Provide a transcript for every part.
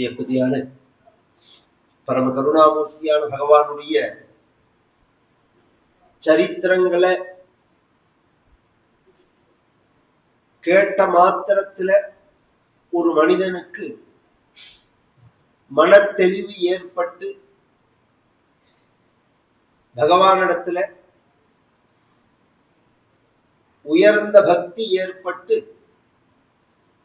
ஸ்ரீயப்பதியான பரம கருணாமூர்த்தியான பகவானுடைய சரித்திரங்களை கேட்ட மாத்திரத்துல ஒரு மனிதனுக்கு மனத்தெளிவு ஏற்பட்டு பகவானிடத்துல உயர்ந்த பக்தி ஏற்பட்டு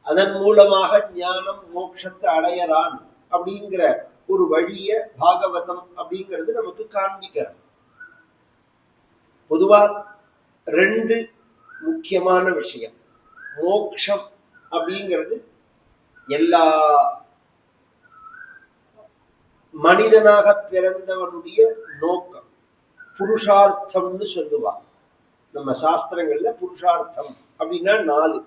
அதன் மூலமாக ஞானம் மோட்சத்தை அடையறான் அப்படிங்கிற ஒரு வழிய பாகவதம் அப்படிங்கிறது நமக்கு காண்பிக்கிறது. பொதுவா ரெண்டு முக்கியமான விஷயம். மோக்ஷம் அப்படிங்கிறது எல்லா மனிதனாக பிறந்தவனுடைய நோக்கம். புருஷார்த்தம்னு சொல்லுவா நம்ம சாஸ்திரங்கள்ல புருஷார்த்தம் அப்படின்னா நாலு.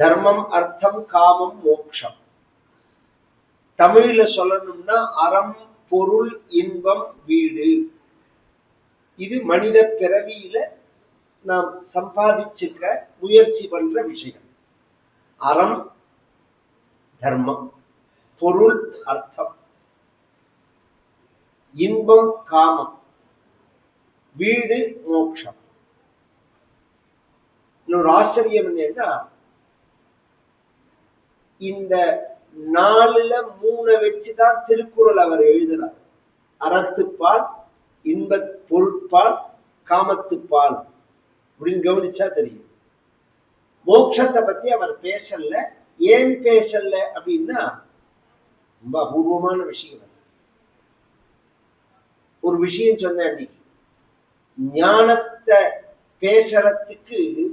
தர்மம் அர்த்தம் காமம் மோட்சம். தமிழ்ல சொல்லணும்னா அறம் பொருள் இன்பம் வீடு. இது மனித பிறவியில நாம் சம்பாதிச்சுக்க முயற்சி பண்ற விஷயம். அறம் தர்மம் பொருள் அர்த்தம். இன்பம் காமம். வீடு மோட்சம். இன்னொரு ஆச்சரியம் என்னன்னா இந்த நாலுல மூணை வச்சுதான் திருக்குறள் அவர் எழுதுறார். அறத்துப்பால் இன்ப பொருட்பால் காமத்துப்பால். அப்படின்னு கவனிச்சா தெரியும். மோட்சத்தை பத்தி அவர் பேசல. ஏன் பேசல அப்படின்னா ரொம்ப அபூர்வமான விஷயம் ஒரு விஷயம் சொன்ன அன்னைக்கு. ஞானத்தை பேசுறதுக்கு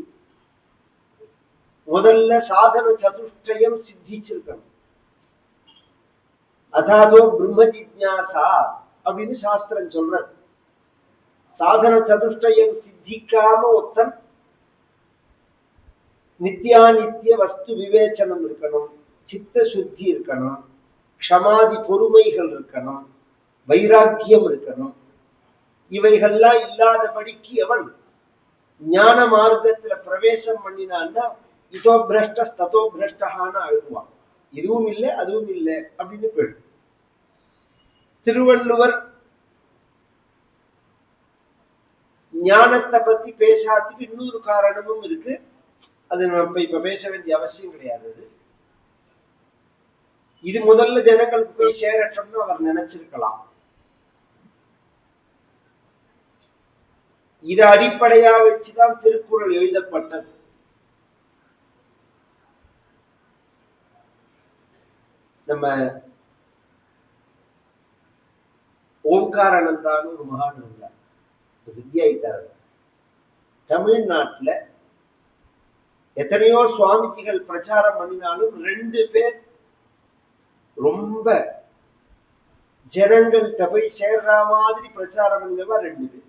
முதல்ல சாதன சதுஷ்டயம் சித்திச்சிருக்கணும். அதாதோ பிரம்ம ஜிக்ஞாசா அப்படின்னு சாஸ்திரம் சொல்றது. சாதன சதுஷ்டயம் சித்திக்காம ஒருத்தன் நித்தியானித்திய வஸ்து விவேச்சனம் இருக்கணும் சித்த சுத்தி இருக்கணும் க்ஷமாதி பொறுமைகள் இருக்கணும் வைராக்கியம் இருக்கணும். இவைகள்லாம் இல்லாதபடிக்கு அவன் ஞான மார்க்கத்துல பிரவேசம் பண்ணினான்னா இதோ பிரஷ்ட ததோ பிரஷ்டகான்னு இதுவும் இல்லை அதுவும் இல்லை அப்படின்னு போயிடும். திருவள்ளுவர் ஞானத்தை பத்தி பேசாததுக்கு இன்னொரு காரணமும் இருக்கு. அது நம்ம இப்ப இப்ப பேச வேண்டிய அவசியம் கிடையாது அது. இது முதல்ல ஜனங்களுக்கு போய் சேரட்டும்னு அவர் நினைச்சிருக்கலாம். இதை அடிப்படையா வச்சுதான் திருக்குறள் எழுதப்பட்டது. நம்ம ஓம்காரானந்தான்னு ஒரு மகான் இருந்தார். சித்தியாயிட்டார் தமிழ்நாட்டுல எத்தனையோ சுவாமிஜிகள் பிரச்சாரம் பண்ணினாலும் ரெண்டு பேர் ரொம்ப ஜனங்கள்கிட்ட போய் சேர்ற மாதிரி பிரச்சாரம் பண்ணவா ரெண்டு பேர்.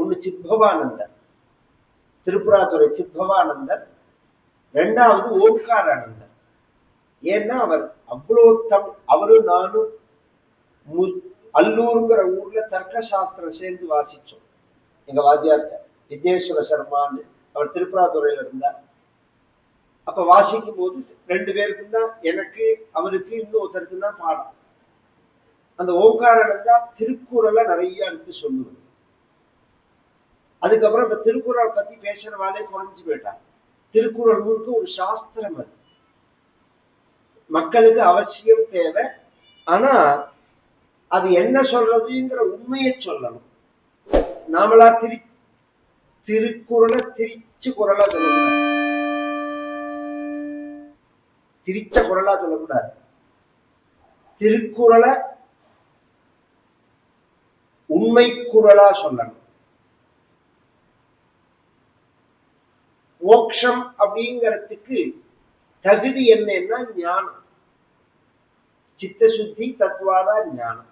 ஒண்ணு சித்பவானந்தர் திருப்புராத்துறை சித்பவானந்தர் ரெண்டாவது ஓம்காரானந்தர். ஏன்னா அவர் அவ்வளோ தம் அவரும் நானும் மு- அல்லூருங்கிற ஊர்ல தர்க்க சாஸ்திரம் சேர்ந்து வாசிச்சோம். எங்க வாத்தியார்ட்ட விக்னேஸ்வர சர்மான்னு அவர் திருப்புராதுறையில இருந்தார். அப்ப வாசிக்கும் போது ரெண்டு பேருக்கும் தான் எனக்கு அவருக்கு இன்னொருத்தருக்கு தான் பாடம். அந்த ஓங்காரானந்தா திருக்குறளை நிறைய எடுத்து சொல்லுவது அதுக்கப்புறம் இப்ப திருக்குறளை பத்தி பேசுறவாளே குறைஞ்சு போயிட்டாங்க திருக்குறள் முழுக்க ஒரு சாஸ்திரம் அது. மக்களுக்கு அவசியம் தேவை. ஆனா அது என்ன சொல்றதுங்கிற உண்மையை சொல்லணும். நாமளா திரி திருக்குறளை திரிச்சு குரலா சொல்லக்கூடாது. திரிச்ச குரலா சொல்லக்கூடாது. திருக்குறளை உண்மை குரலா சொல்லணும். மோக்ஷம் அப்படிங்கிறதுக்கு தகுதி என்னன்னா ஞானம். சித்த சுத்தி தத்வாரா ஞானம்.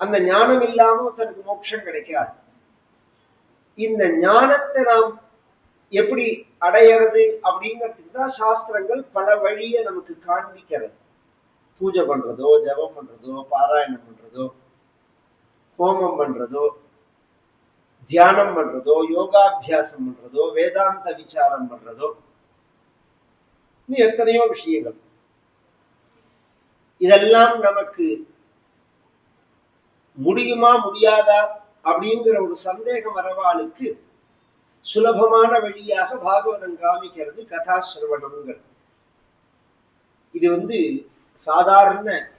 அந்த ஞானம் இல்லாம தனக்கு மோட்சம் கிடைக்காது. இந்த ஞானத்தை நாம் எப்படி அடையிறது அப்படிங்கிறதுக்கு தான் சாஸ்திரங்கள் பல வழியை நமக்கு காண்பிக்கிறது. பூஜை பண்றதோ ஜெபம் பண்றதோ பாராயணம் பண்றதோ ஹோமம் பண்றதோ தியானம் பண்றதோ யோகாபியாசம் பண்றதோ வேதாந்த விசாரம் பண்றதோ இன்னும் எத்தனையோ விஷயங்கள். இதெல்லாம் நமக்கு முடியுமா முடியாதா அப்படிங்கிற ஒரு சந்தேகம் வரவாளுக்கு சுலபமான வழியாக பாகவதம் காமிக்கிறது கதாசிரவணம்ங்கிறது. இது வந்து சாதாரண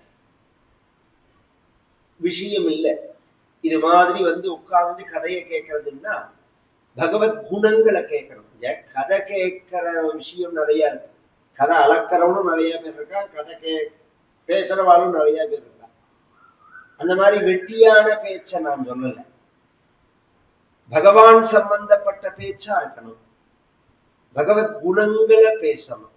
விஷயம் இல்லை இது மாதிரி வந்து உட்கார்ந்து கதையை கேட்கறதுன்னா பகவத் குணங்களை கேட்கணும். கதை கேட்கிற விஷயம் நிறைய இருக்கு. கதை அளக்கிறவனும் நிறைய பேர் இருக்கா கதை கே பேசுறவாளும் நிறைய பேர் இருக்கா அந்த மாதிரி வெட்டியான பேச்சை நான் சொல்லலை. பகவான் சம்பந்தப்பட்ட பேச்சா இருக்கணும். பகவத் குணங்களை பேசணும்.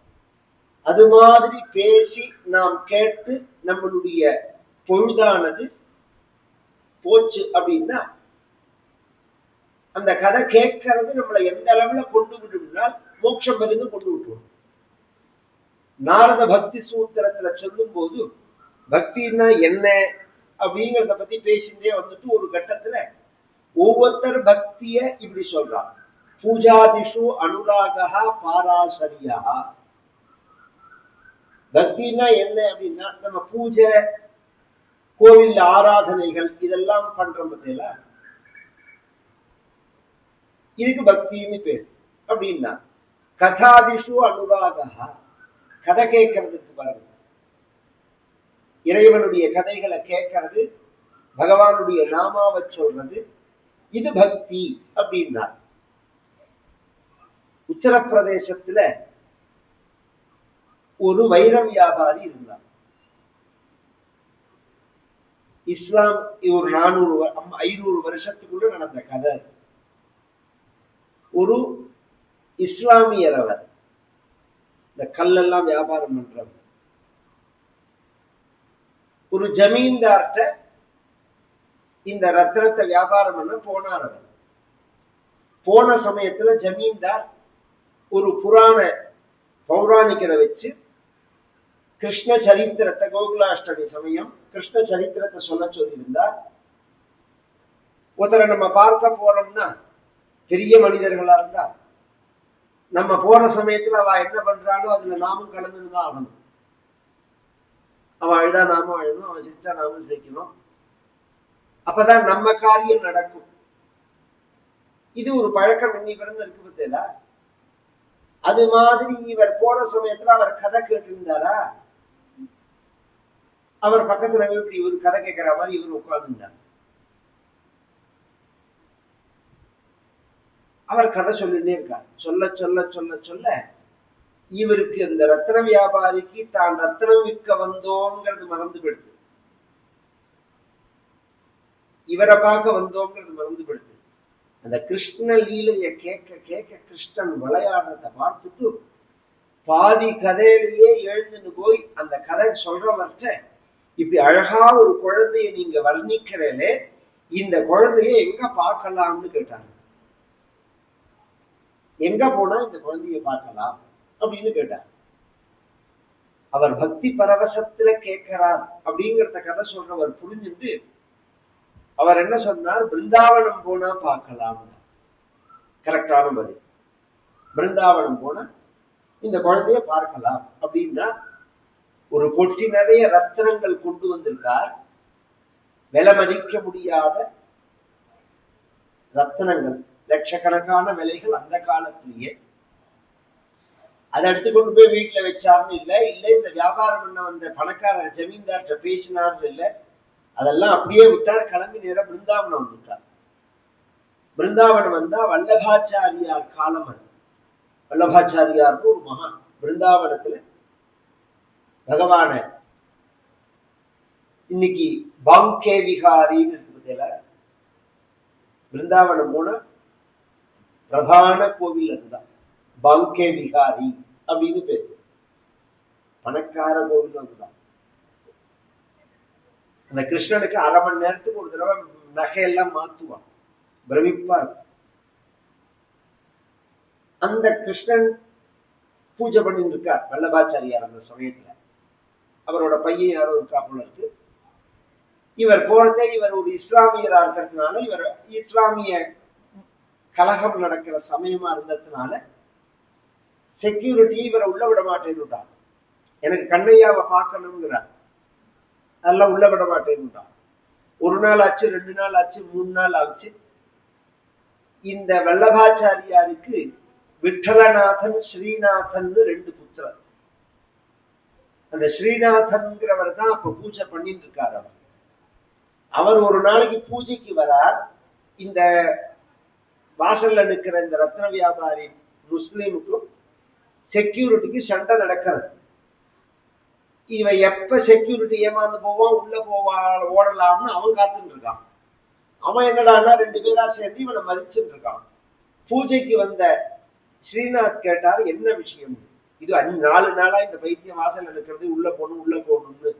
அது மாதிரி பேசி நாம் கேட்டு நம்மளுடைய பொழுதானது போச்சு அப்படின்னா அந்த கதை கேட்கறது நம்மளை எந்த அளவுல கொண்டு விடும்னால் மோட்சம் வரைந்து கொண்டு விட்டுரும். நாரத பக்தி சூத்திரத்துல சொல்லும் போது பக்தின்னா என்ன? அப்படிங்கிறத பத்தி பேசிட்டே வந்துட்டு ஒரு கட்டத்துல ஒவ்வொருத்தர் பக்திய இப்படி சொல்றான் பூஜாதிஷு அனுராகா பாராசரியா. பக்தினா என்ன அப்படின்னா நம்ம பூஜை கோவில் ஆராதனைகள் இதெல்லாம் பண்றோம் பத்தியில இதுக்கு பக்தின்னு பேர். அப்படின்னா கதாதிஷு அனுராகா கதை கேட்கறதுக்கு பாருங்க. இறைவனுடைய கதைகளை கேட்கறது பகவானுடைய நாமாவை சொல்றது இது பக்தி அப்படின்னா உத்தரப்பிரதேசத்துல ஒரு வைர வியாபாரி இருந்தார். இஸ்லாம் ஒரு நானூறு ஐநூறு வருஷத்துக்குள்ள நடந்த கதை. ஒரு இஸ்லாமியர் அவர். இந்த கல்லெல்லாம் வியாபாரம் பண்றது ஒரு ஜமீன்தார்ட்ட இந்த ரத்னத்தை வியாபாரம் பண்ண போனார் அவர். போன சமயத்துல ஜமீன்தார் ஒரு புராண பௌராணிகரை வச்சு கிருஷ்ண சரித்திரத்தை கோகுலாஷ்டமி சமயம் கிருஷ்ண சரித்திரத்தை சொல்ல சொல்லியிருந்தார். ஒருத்தரை நம்ம பார்க்க போறோம்னா பெரிய மனிதர்களா இருந்தா நம்ம போற சமயத்துல அவ என்ன பண்றாளோ அதுல நாமும் கலந்துன்னு தான் ஆகணும். அவன் அழுதா நாமும் அழணும் அவன் சிரிச்சா நாமும் சிரிக்கணும். அப்பதான் நம்ம காரியம் நடக்கும். இது ஒரு பழக்கம் இன்னி பிறந்து இருக்கு பத்தியா அது மாதிரி இவர் போற சமயத்துல அவர் கதை கேட்டிருந்தாரா? அவர் பக்கத்துல இப்படி ஒரு கதை கேட்கிற மாதிரி இவர் உட்கார்ந்துட்டார். அவர் கதை சொல்லிட்டே இருக்கார். சொல்ல சொல்ல சொல்ல சொல்ல இவருக்கு இந்த ரத்தன வியாபாரிக்கு தான் ரத்னம் விற்க வந்தோங்கிறது மறந்து போயிடுது இவரை பார்க்க வந்தோங்கிறது மறந்து போயிடுது அந்த கிருஷ்ண லீலைய கேட்க கேட்க கிருஷ்ணன் விளையாடுறத பார்த்துட்டு பாதி கதையிலேயே எழுந்துன்னு போய் அந்த கதை சொல்றவர்கிட்ட இப்படி அழகா ஒரு குழந்தைய நீங்க வர்ணிக்கிறேனே இந்த குழந்தைய எங்க பார்க்கலாம்னு கேட்டாங்க எங்க போனா இந்த குழந்தைய பார்க்கலாம் அப்படின்னு கேட்டார். அவர் பக்தி பரவசத்துல கேட்கிறார் அப்படிங்கிறத கதை சொல்றவர் புரிஞ்சுட்டு அவர் என்ன சொன்னார்? பிருந்தாவனம் போனா பார்க்கலாம். கரெக்டான பதில். பிருந்தாவனம் போனா இந்த குழந்தைய பார்க்கலாம் அப்படின்னா ஒரு பொட்டி நிறைய ரத்தினங்கள் கொண்டு வந்திருக்கார். விலை மதிக்க முடியாத ரத்தனங்கள். லட்சக்கணக்கான விலைகள் அந்த காலத்திலேயே. அதை எடுத்து கொண்டு போய் வீட்டுல வச்சாருன்னு இல்லை இல்லை இந்த வியாபாரம் பண்ண வந்த பணக்கார ஜமீன்தார்கிட்ட பேசினார்னு இல்லை. அதெல்லாம் அப்படியே விட்டார். கிளம்பி நேரம் பிருந்தாவனம் வந்துட்டார். பிருந்தாவனம் வந்தா வல்லபாச்சாரியார் காலம் அது. வல்லபாச்சாரியார்னு ஒரு மகான் பிருந்தாவனத்துல பகவான இன்னைக்கு பாங்கே விகாரின்னு இருக்கு பத்தியில பிருந்தாவனம் போனா பிரதான கோவில் அதுதான். பாங்கே விகாரி அப்படின்னு பேர். பணக்கார கோவில் அதுதான். அந்த கிருஷ்ணனுக்கு அரை மணி நேரத்துக்கு ஒரு தடவை நகையெல்லாம் மாத்துவான். பிரமிப்பா இருக்கும். அந்த கிருஷ்ணன் பூஜை பண்ணிட்டு இருக்கார் வல்லபாச்சாரியார் அந்த சமயத்துல. அவரோட பையன் யாரோ இருக்கா போல இருக்கு. இவர் போறதே இவர் ஒரு இஸ்லாமியரா இருக்கிறதுனால இவர் இஸ்லாமிய கலகம் நடக்கிற சமயமா இருந்ததுனால செக்யூரிட்டி இவரை உள்ள விட மாட்டேன்னுட்டான். எனக்கு கண்ணையாவை பார்க்கணுங்கிறார். அதெல்லாம் உள்ள விட மாட்டேன்னுட்டான். ஒரு நாள் ஆச்சு ரெண்டு நாள் ஆச்சு மூணு நாள் ஆச்சு. இந்த வல்லபாச்சாரியாருக்கு விட்டலநாதன் ஸ்ரீநாதன் ரெண்டு புத்திரர். அந்த ஸ்ரீநாதன்கிறவர் தான் அப்ப பூஜை பண்ணிட்டு இருக்கார் அவர். அவர் ஒரு நாளைக்கு பூஜைக்கு வரார். இந்த வாசல்ல நிற்கிற இந்த ரத்ன வியாபாரி முஸ்லீமுக்கும் செக்யூரிட்டிக்கு சண்டை நடக்கிறது. இவன் எப்ப செக்யூரிட்டி ஏமாந்து போவான் உள்ள போவா ஓடலாம்னு அவன் காத்துட்டு இருக்கான். அவன் என்னடான்னா ரெண்டு பேரா சேர்ந்து இவனை மதிச்சுட்டு இருக்கான். பூஜைக்கு வந்த ஸ்ரீநாத் கேட்டார் என்ன விஷயம்? இது அஞ்சு நாலு நாளா இந்த பைத்தியம் வாசல் இருக்கிறது உள்ள போகணும் உள்ள போகணும்னு.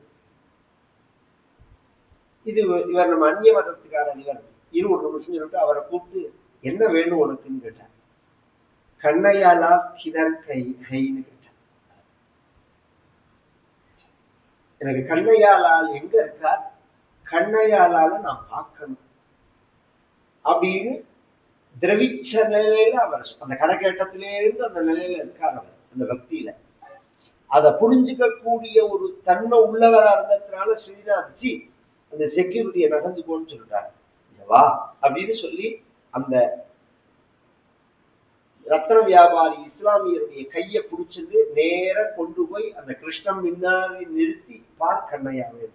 இது இவர் நம்ம அந்நிய மதத்துக்காரன் இவர். இருபது நிமிஷம் சொல்லிட்டு அவரை கூப்பிட்டு என்ன வேணும் உனக்குன்னு கேட்டார். கண்ணையாலா கிதர் கை கைன்னு கேட்டார். எனக்கு கண்ணையாளால் எங்க இருக்கார்? கண்ணையாளால நான் பார்க்கணும். அப்படின்னு திரவிச்ச நிலையில அவர் அந்த கணக்கேட்டத்திலேருந்து அந்த நிலையில இருக்கார் அவர் அந்த பக்தியில. அதை புரிஞ்சுக்கக்கூடிய ஒரு தன்மை உள்ளவரா இருந்ததுனால ஸ்ரீநாத்ஜி அந்த செக்யூரிட்டியை நகர்ந்து போன்னு சொல்லிட்டார் வா அப்படின்னு சொல்லி அந்த ரத்ன வியாபாரி இஸ்லாமியருடைய கையை பிடிச்சிட்டு நேர கொண்டு போய் அந்த கிருஷ்ணன் முன்னாடி நிறுத்தி பார் கண்ணையாவே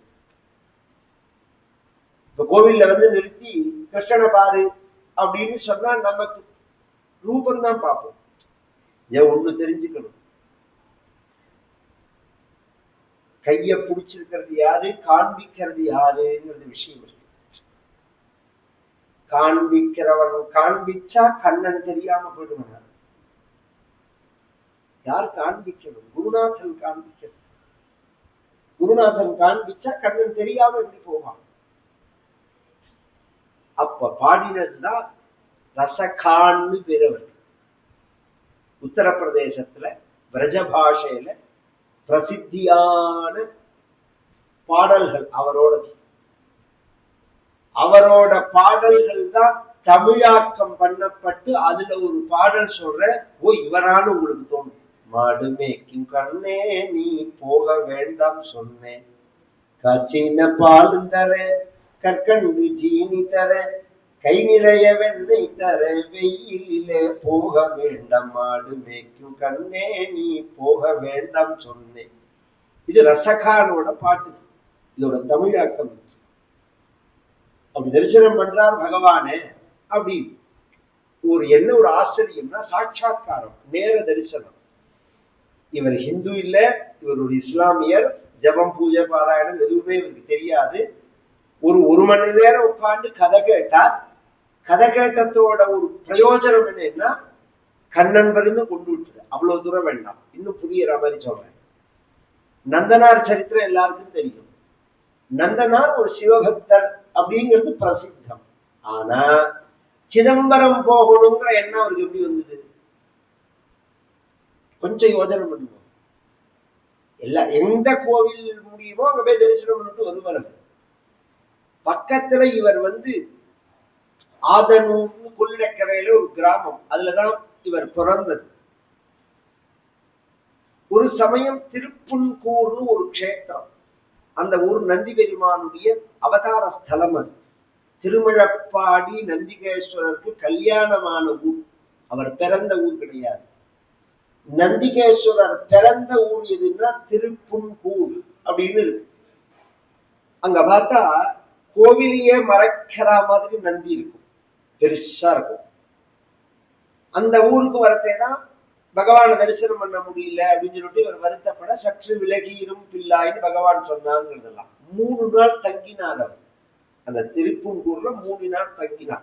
இப்ப கோவில்ல வந்து நிறுத்தி கிருஷ்ணனை பாரு அப்படின்னு சொன்னா நமக்கு ரூபந்தான் பார்ப்போம். ஏன் ஒண்ணு தெரிஞ்சுக்கணும்? கைய பிடிச்சிருக்கிறது யாரு? காண்பிக்கிறது யாருங்கிறது விஷயம் இருக்கு. காண்பிக்கிறவன் காண்பிச்சா கண்ணன் தெரியாம போயிடுவான் யார் காண்பிக்கணும் குருநாதன் காண்பிக்கணும் குருநாதன் காண்பிச்சா கண்ணன் தெரியாம எப்படி போவான். அப்ப பாடினதுதான் ரசகான்னு பெறவர் உத்தரப்பிரதேசத்துல பிரஜ பாஷையில பிரசித்தியான பாடல்கள் அவரோடது. அவரோட பாடல்கள் தான் தமிழாக்கம் பண்ணப்பட்டு அதுல ஒரு பாடல் சொல்றேன். ஓ இவரான உங்களுக்கு தோணும். மாடு மேய்க்கும் கண்ணே நீ போக வேண்டாம் சொன்னேன். காச்சின பால் தர கற்கண்டு ஜீனி தர கை நிறைய வெண்ணெய் தர வெயிலிலே போக வேண்டாம். மாடு மேய்க்கும் கண்ணே நீ போக வேண்டாம் சொன்னேன். இது ரசகானோட பாட்டு. இதோட தமிழாக்கம். அப்படி தரிசனம் பண்றார் பகவானே அப்படி ஒரு என்ன ஒரு ஆச்சரியம்னா சாட்சாத்காரம் நேர தரிசனம். இவர் ஹிந்து இல்ல இவர் ஒரு இஸ்லாமியர் ஜபம் பூஜை பாராயணம் எதுவுமே இவருக்கு தெரியாது. ஒரு ஒரு மணி நேரம் உட்கார்ந்து கதை கேட்டார். கதை கேட்டத்தோட ஒரு பிரயோஜனம் என்னன்னா கண்ணன் பருந்து கொண்டு விட்டுது. அவ்வளவு தூரம் வேண்டாம். இன்னும் புதிய மாதிரி சொல்றேன். நந்தனார் சரித்திரம் எல்லாருக்கும் தெரியும். நந்தனார் ஒரு சிவபக்தர். அப்படிங்கிறது பிரசித்தம். ஆனா சிதம்பரம் போகணுங்கிற எண்ணம் அவருக்கு எப்படி வந்தது? கொஞ்சம் யோஜனை பண்ணுவோம். எல்லா எந்த கோவில் முடியுமோ அங்க போய் தரிசனம் பண்ணிட்டு வருவார் பக்கத்துல இவர் வந்து ஆதனூர்னு கொள்ளிடக்கரையில ஒரு கிராமம். அதுலதான் இவர் பிறந்தது. ஒரு சமயம் திருப்புன்கூர்னு ஒரு க்ஷேத்திரம். அந்த ஊர் நந்தி பெருமானுடைய அவதார ஸ்தலம் அது. திருமழப்பாடி நந்திகேஸ்வரருக்கு கல்யாணமான ஊர். அவர் பிறந்த ஊர் கிடையாது. நந்திகேஸ்வரர் பிறந்த ஊர் எதுன்னா திருப்புன்கூர் அப்படின்னு இருக்கு. அங்க பார்த்தா கோவிலையே மறைக்கிற மாதிரி நந்தி இருக்கும். பெருசா இருக்கும். அந்த ஊருக்கு வரத்தே தான் பகவானை தரிசனம் பண்ண முடியல அப்படின்னு சொல்லிட்டு இவர் வருத்தப்பட சற்று விலகியிரும் பிள்ளாயின்னு பகவான் சொன்னாங்கிறதெல்லாம். மூணு நாள் தங்கினார் அவர். அந்த திருப்பூங்கூர்ல மூணு நாள் தங்கினார்.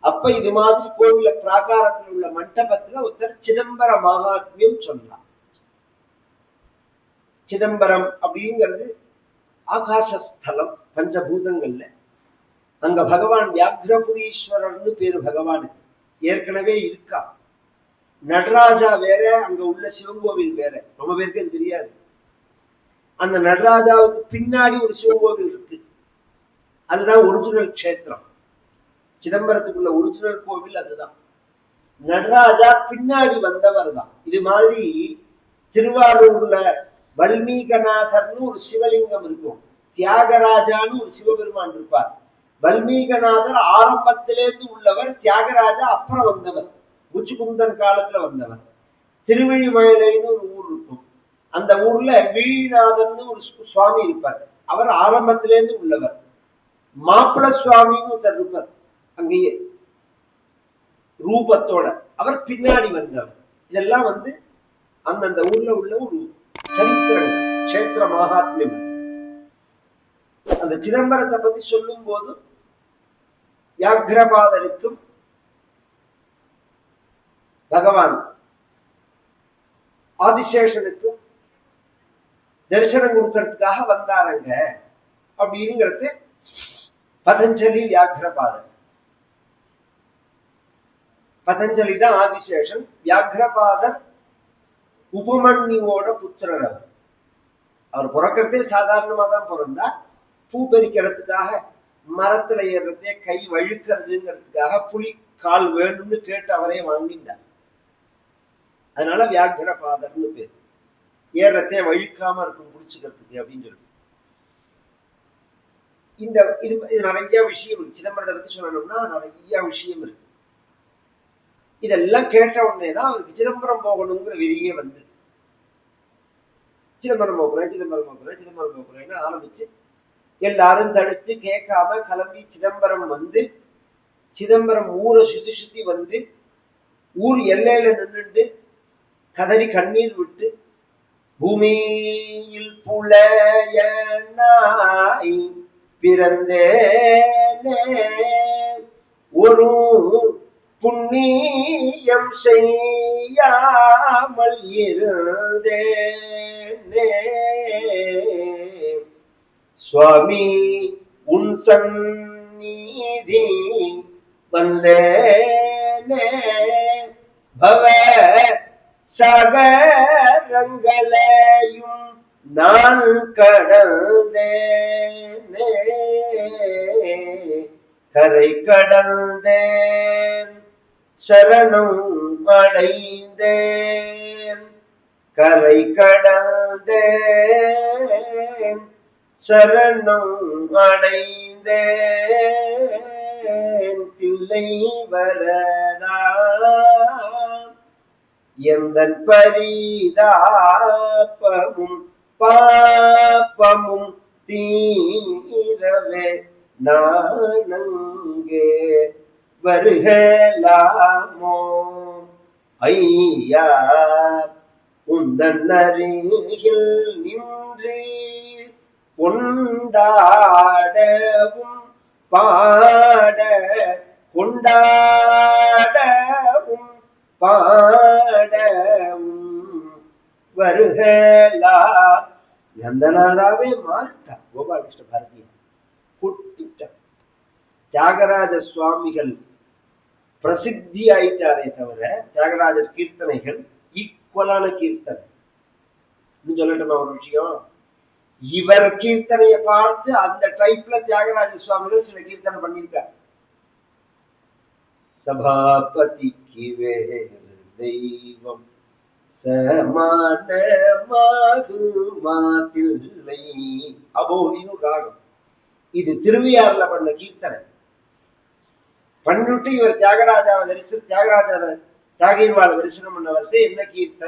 அப்ப இது மாதிரி கோவில பிராகாரத்தில் உள்ள மண்டபத்துல ஒருத்தர் சிதம்பர மகாத்மியம் சொன்னார். சிதம்பரம் அப்படிங்கிறது ஆகாசஸ்தலம் பஞ்சபூதங்கள்ல. அங்க பகவான் வியாகிரபுரீஸ்வரர்னு பேரு பகவானுக்கு. ஏற்கனவே இருக்கா. நடராஜா வேற அங்க உள்ள சிவன் கோவில் வேற. ரொம்ப பேருக்கு அது தெரியாது. அந்த நடராஜாவுக்கு பின்னாடி ஒரு சிவன் கோவில் இருக்கு. அதுதான் ஒரிஜினல் க்ஷேத்திரம். சிதம்பரத்துக்குள்ள ஒரிஜினல் கோவில் அதுதான். நடராஜா பின்னாடி வந்தவர் தான். இது மாதிரி திருவாரூர்ல வல்மீகநாதர்னு ஒரு சிவலிங்கம் இருக்கும். தியாகராஜான்னு ஒரு சிவபெருமான் இருப்பார். வல்மீகநாதர் ஆரம்பத்திலேருந்து உள்ளவர் தியாகராஜா அப்புறம் வந்தவர். உச்சிகுந்தன் காலத்துல வந்தவர் திருவிழிமலைன்னு ஒரு ஊர் இருக்கும். அந்த ஊர்ல விழிநாதன் ஒரு சுவாமி இருப்பார். அவர் ஆரம்பத்திலேருந்து உள்ளவர். மாப்பிள சுவாமின்னு ஒருத்தர் இருப்பார். அங்கேயே. ரூபத்தோட. அவர் பின்னாடி வந்தவர். இதெல்லாம் வந்து அந்தந்த ஊர்ல உள்ள ஒரு சரித்திரம். கஷேத்திர மகாத்மியம். அந்த சிதம்பரத்தை பத்தி சொல்லும் போது வியாகிரபாதருக்கும் பகவான் ஆதிசேஷனுக்கு தரிசனம் கொடுக்கறதுக்காக வந்தாருங்க. அப்படிங்கிறது பதஞ்சலி வியாக்கிரபாதர் பதஞ்சலி தான் ஆதிசேஷன். வியாக்கிரபாதர் உபமன்யுவோட புத்திரர் அவர். அவர் பிறக்கிறதே சாதாரணமா தான் பிறந்தார் பூ பறிக்கிறதுக்காக மரத்துல ஏறுறதே கை வழுக்கிறதுங்கிறதுக்காக புலி கால் வேணும்னு கேட்டு அவரே வாங்கிட்டார். அதனால வியாக்கிர பாதர்னு பேர். ஏறத்தை வழுக்காம இருக்கும் குடிச்சுக்கிறதுக்கு அப்படின்னு சொல்லி இந்த இது இது நிறைய விஷயம் இருக்கு. சிதம்பரத்தை பத்தி சொல்லணும்னா நிறைய விஷயம் இருக்கு. இதெல்லாம் கேட்ட உடனே தான் அவருக்கு சிதம்பரம் போகணுங்கிற விதியே வந்தது. சிதம்பரம் போகிறேன் சிதம்பரம் போகிறேன் சிதம்பரம் போகிறேன்னு ஆரம்பிச்சு எல்லாரும் தடுத்து கேட்காம கிளம்பி சிதம்பரம் வந்து சிதம்பரம் ஊரை சுத்தி சுத்தி வந்து ஊர் எல்லையில நின்னுண்டு கதறி கண்ணீர் விட்டு பூமியில் புலைய நாய் பிறந்தேனே. ஒரு புண்ணியம் செய்யாமல் இருந்தேனே. சுவாமி உன் சந்நிதி வந்தேனே. பவ சகரங்களையும் நான் கடந்தேனே. கரை கடந்தேன் சரணம் அடைந்தேன். கரை கடந்தேன் சரணம் அடைந்தேன். தில்லை வரதா எந்தன் பரிதாபமும் பாப்பமும் தீரவே நானங்கே வருகலாமோ? ஐயா உந்தன் அருகில் நின்று கொண்டாடவும் பாட கொண்டாடவும் பாடவும் வருகலா. நந்தனாராவே மாறிட்டார் கோபாலகிருஷ்ண பாரதிய. கொட்டிட்டார் தியாகராஜ சுவாமிகள் பிரசித்தி ஆயிட்டாரே தவிர தியாகராஜர் கீர்த்தனைகள் ஈக்குவலான கீர்த்தனை. இன்னும் சொல்லட்டுமா ஒரு விஷயம்? இவர் கீர்த்தனையை பார்த்து அந்த டைப்ல தியாகராஜ சுவாமிகள் சில கீர்த்தனை பண்ணியிருக்கார். சபாபதி சபாபதிக்கு வேறு தெய்வம். சமானமாகுமாதில்லை. அபோதினு ராகம். இது திருவியாறுல பண்ண கீர்த்தனை. பண்ணிட்டு இவர் தியாகராஜாவை தரிசனம் தியாகராஜ தியாகீர்வாளை தரிசனம் பண்ண வரது என்ன கீர்த்த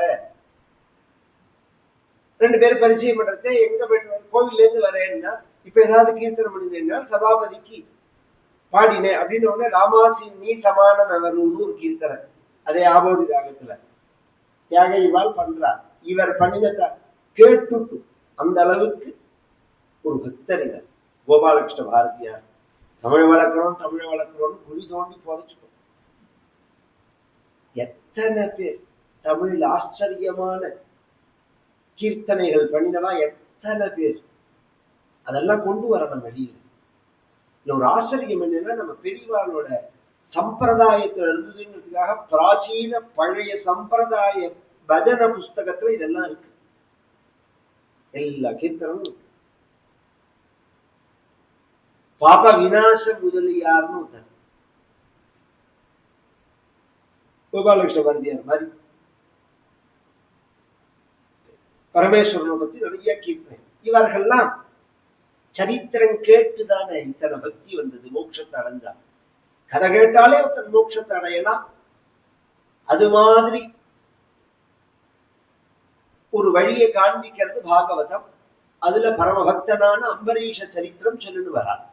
ரெண்டு பேரும் பரிச்சயம் பண்றது எங்க போயிட்டு கோவில்ல இருந்து வரேன்னா இப்ப ஏதாவது கீர்த்தனை பண்ணினேன்னா சபாபதிக்கு பாடினேன் அப்படின்னு உடனே ராமாசி நீ சமானம் எவருன்னு ஒரு கீர்த்தனை அதே ஆபோதி ராகத்துல தியாகைவால் பண்றார் இவர் பண்ணினத கேட்டுட்டு அந்த அளவுக்கு ஒரு பக்தர் இவர். கோபாலகிருஷ்ண பாரதியார். தமிழ் வளர்க்குறோம் தமிழ் வளர்க்குறோம்னு குழி தோண்டி புதைச்சிட்டோம். எத்தனை பேர் தமிழில் ஆச்சரியமான கீர்த்தனைகள் பண்ணினவா எத்தனை பேர்? அதெல்லாம் கொண்டு வரணும் வெளியில். இல்லை ஒரு ஆச்சரியம் என்னன்னா நம்ம பெரியவாளோட சம்பிரதாயத்துல இருந்ததுங்கிறதுக்காக பிராச்சீன பழைய சம்பிரதாய பஜன புஸ்தகத்துல இதெல்லாம் இருக்கு. எல்லா கீர்த்தனமும் இருக்கு. பாப விநாச முதலியார்னு ஒருத்தர். கோபாலகிருஷ்ண பாரதியார் மாதிரி. பரமேஸ்வரனை பத்தி நிறைய கீர்த்தனை. இவர்கள்லாம் சரித்திரம் கேட்டுதானே இத்தனை பக்தி வந்தது மோட்சத்தை அடைஞ்சான் கதை கேட்டாலே ஒருத்தன் மோட்சத்தை அடையலாம். அது மாதிரி ஒரு வழியை காண்பிக்கிறது பாகவதம். அதுல பரமபக்தனான அம்பரீஷ சரித்திரம் சொல்லிட்டு வரான்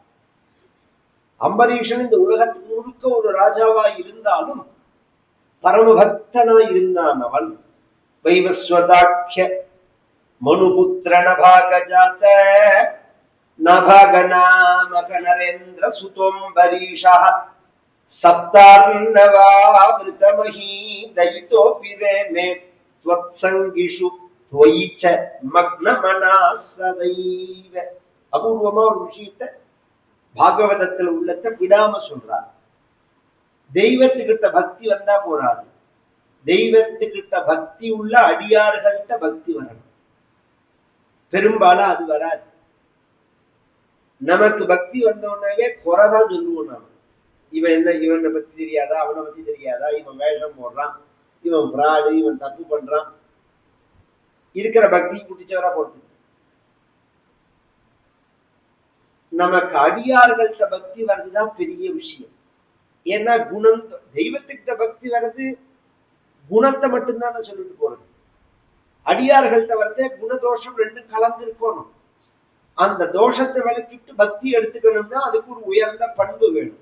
அம்பரீஷன் இந்த உலகத்துக்கு முழுக்க ஒரு ராஜாவா இருந்தாலும் பரமபக்தனா இருந்தான் அவன். வைவஸ்வதாக்கிய மனுபுத்திரன பாகஜாத்த நபகநாமக நரேந்திர சுதோம்பரீஷா சப்தார்ணவாவிருதமஹீ தயிதோபி ரேமே त्वत्सङ्गिषु त्वयि च மக்னமனா சதைவ அபூர்வமா ஒரு விஷயத்தை பாகவதத்துல உள்ளத்தை விடாம சொல்றார் தெய்வத்துக்கிட்ட பக்தி வந்தா போராது தெய்வத்துக்கிட்ட பக்தி உள்ள அடியார்கள்ட்ட பக்தி வரணும் பெரும்பாலும் அது வராது நமக்கு பக்தி வந்த உடனே குறைதான் சொல்லுவோம் நாம. இவன் என்ன இவனை பத்தி தெரியாதா? அவனை பத்தி தெரியாதா? இவன் வேஷம் போடுறான். இவன் பிராடு இவன் தப்பு பண்றான். இருக்கிற பக்தி குட்டிச்சவரா போறது. நமக்கு அடியார்கள்ட்ட பக்தி வர்றதுதான் பெரிய விஷயம். ஏன்னா குணம் தெய்வத்துக்கிட்ட பக்தி வர்றது குணத்தை மட்டும்தான் சொல்லிட்டு போறது. அடியார்கள்ட்ட வரதே குணதோஷம் ரெண்டும் கலந்து இருக்கணும். அந்த தோஷத்தை விளக்கிட்டு பக்தி எடுத்துக்கணும்னா அதுக்கு ஒரு உயர்ந்த பண்பு வேணும்.